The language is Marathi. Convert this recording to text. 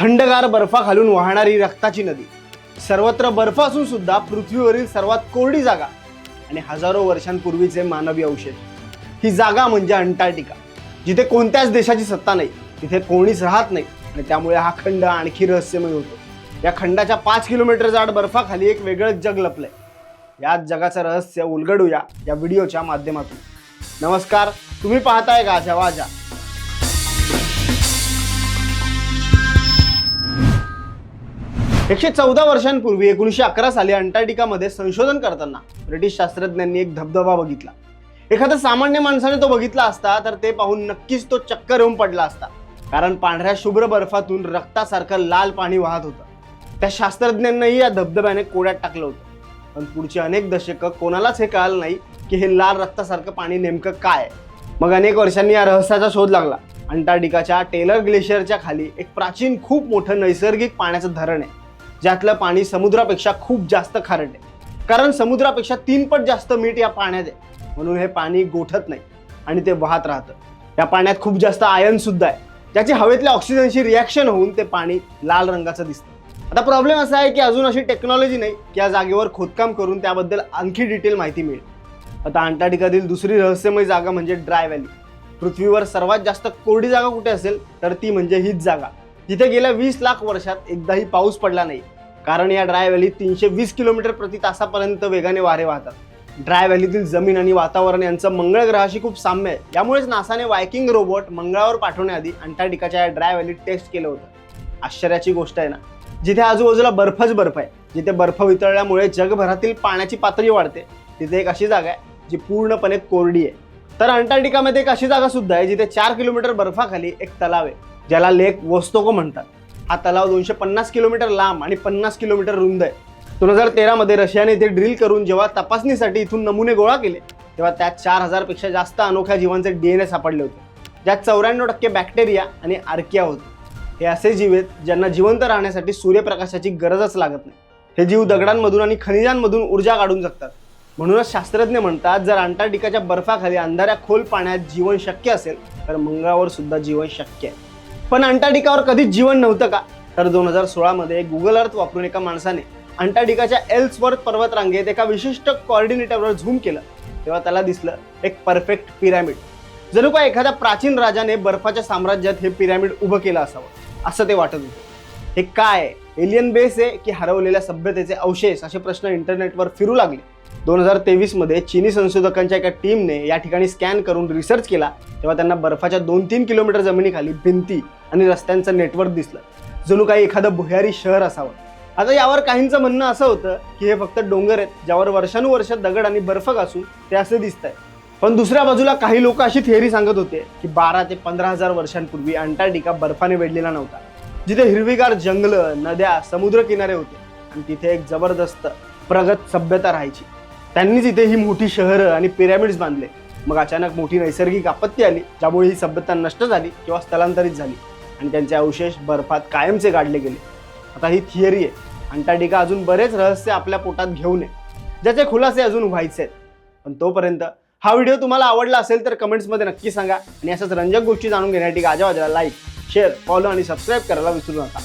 थंडगार बर्फाखालून वाहणारी रक्ताची नदी. सर्वत्र बर्फ असून सुद्धा पृथ्वीवरील सर्वात कोरडी जागा आणि हजारो वर्षांपूर्वीचे मानवी अवशेष ही जागा म्हणजे अंटार्क्टिका जिथे कोणत्याच देशाची सत्ता नाही तिथे कोणीच राहत नाही आणि त्यामुळे हा खंड आणखी रहस्यमय होतो. या खंडाच्या पाच किलोमीटर जाड बर्फाखाली एक वेगळंच जग लपलंय. याच जगाचं रहस्य उलगडूया या व्हिडिओच्या माध्यमातून. नमस्कार तुम्ही पाहताय गाजा वाजा एकशे चौदा वर्षांपूर्वी एकोणीसशे अकरा साली अंटार्क्टिकामध्ये संशोधन करताना ब्रिटिश शास्त्रज्ञांनी एक धबधबा बघितला. एखादा सामान्य माणसाने तो बघितला असता तर ते पाहून नक्कीच तो चक्कर येऊन पडला असता. कारण पांढऱ्या शुभ्र बर्फातून रक्तासारखं लाल पाणी वाहत होतं. त्या शास्त्रज्ञांनाही या धबधब्याने कोड्यात टाकलं होतं. पण पुढची अनेक दशकं कोणालाच हे कळालं नाही की हे लाल रक्तासारखं पाणी नेमकं काय आहे. मग अनेक वर्षांनी या रहस्याचा शोध लागला. अंटार्क्टिकाच्या टेलर ग्लेशियरच्या खाली एक प्राचीन खूप मोठं नैसर्गिक पाण्याचं धरण आहे. ज्यातलं पाणी समुद्रापेक्षा खूप जास्त खारट आहे. कारण समुद्रापेक्षा तीन पट जास्त मीठ या पाण्यात आहे. म्हणून हे पाणी गोठत नाही आणि ते वाहत राहतं. या पाण्यात खूप जास्त आयन सुद्धा आहे. ज्याची हवेतल्या ऑक्सिजनशी रिॲक्शन होऊन ते पाणी लाल रंगाचं दिसतं. आता प्रॉब्लेम असा आहे की अजून अशी टेक्नॉलॉजी नाही की या जागेवर खोदकाम करून त्याबद्दल आणखी डिटेल माहिती मिळेल. आता अंटार्क्टिकातील दुसरी रहस्यमय जागा म्हणजे ड्राय व्हॅली पृथ्वीवर सर्वात जास्त कोरडी जागा कुठे असेल? तर ती म्हणजे हीच जागा. तिथे गेल्या वीस लाख वर्षात एकदाही पाऊस पडला नाही. कारण या ड्राय व्हॅलीत तीनशे वीस किलोमीटर प्रति तासापर्यंत वेगाने वारे वाहतात. ड्राय व्हॅलीतील जमीन आणि वातावरण यांचं मंगळ ग्रहाशी खूप साम्य आहे. यामुळेच नासाने वायकिंग रोबोट मंगळावर पाठवण्याआधी अंटार्क्टिकाच्या या ड्राय व्हॅलीत टेस्ट केलं होतं. आश्चर्याची गोष्ट आहे ना. जिथे आजूबाजूला बर्फच बर्फ आहे. जिथे बर्फ वितळल्यामुळे जगभरातील पाण्याची पातळी वाढते तिथे एक अशी जागा आहे जी पूर्णपणे कोरडी आहे. तर अंटार्क्टिकामध्ये एक अशी जागा सुद्धा आहे जिथे चार किलोमीटर बर्फाखाली एक तलाव आहे. ज्याला लेक वोस्तोको म्हणतात. हा तलाव दोनशे पन्नास किलोमीटर लांब आणि पन्नास किलोमीटर रुंद आहे. दोन हजार तेरामध्ये रशियाने इथे ड्रिल करून जेव्हा तपासणीसाठी इथून नमुने गोळा केले तेव्हा त्यात चार हजारपेक्षा जास्त अनोख्या जीवांचे डी एन ए सापडले होते. ज्यात चौऱ्याण्णव टक्के बॅक्टेरिया आणि आर्किया होते. हे असे जीव आहेत ज्यांना जिवंत राहण्यासाठी सूर्यप्रकाशाची गरजच लागत नाही. हे जीव दगडांमधून आणि खनिजांमधून ऊर्जा काढून जगतात. म्हणूनच शास्त्रज्ञ म्हणतात जर अंटार्क्टिकाच्या बर्फाखाली अंधाऱ्या खोल पाण्यात जीवन शक्य असेल तर मंगळावर सुद्धा जीवन शक्य आहे. पण अंटार्क्टिकावर कधीच जीवन नव्हतं का? तर दोन हजार सोळामध्ये गुगल अर्थ वापरून एका माणसाने अंटार्क्टिकाच्या एल्सवर्थ पर्वतरांगेत एका विशिष्ट कॉर्डिनेटरवर झूम केलं. तेव्हा त्याला दिसलं एक परफेक्ट पिरॅमिड जणू का एखाद्या प्राचीन राजाने बर्फाच्या साम्राज्यात हे पिरॅमिड उभं केलं असावं असं ते वाटत होतं. हे काय? एलियन बेस आहे की हरवलेल्या सभ्यतेचे अवशेष? असे प्रश्न इंटरनेटवर फिरू लागले. दोन हजार तेवीसमध्ये चीनी संशोधकांच्या एका टीमने या ठिकाणी स्कॅन करून रिसर्च केला. तेव्हा त्यांना बर्फाच्या दोन तीन किलोमीटर जमिनीखाली भिंती आणि रस्त्यांचं नेटवर्क दिसलं. जणू काही एखादं भुयारी शहर असावं. आता यावर काहींचं म्हणणं असं होतं की हे फक्त डोंगर आहेत ज्यावर वर्षानुवर्ष दगड आणि बर्फ घासून ते असे दिसत आहे पण दुसऱ्या बाजूला काही लोक अशी थिअरी सांगत होते की बारा ते पंधरा हजार वर्षांपूर्वी अंटार्क्टिका बर्फाने वेढलेला नव्हता. जिथे हिरवीगार जंगलं नद्या समुद्र किनारे होते आणि तिथे एक जबरदस्त प्रगत सभ्यता राहायची. त्यांनीच इथे ही मोठी शहरं आणि पिरॅमिड्स बांधले. मग अचानक मोठी नैसर्गिक आपत्ती आली ज्यामुळे ही सभ्यता नष्ट झाली किंवा स्थलांतरित झाली. आणि त्यांचे अवशेष बर्फात कायमचे गाडले गेले. आता ही थिअरी आहे. अंटार्क्टिका अजून बरेच रहस्य आपल्या पोटात घेऊन आहे ज्याचे खुलासे अजून व्हायचे आहेत. पण तोपर्यंत हा व्हिडिओ तुम्हाला आवडला असेल तर कमेंट्समध्ये नक्की सांगा. आणि असंच रंजक गोष्टी जाणून घेण्यासाठी गाजावाजाला लाईक शेअर फॉलो आणि सबस्क्राईब करायला विसरू नका.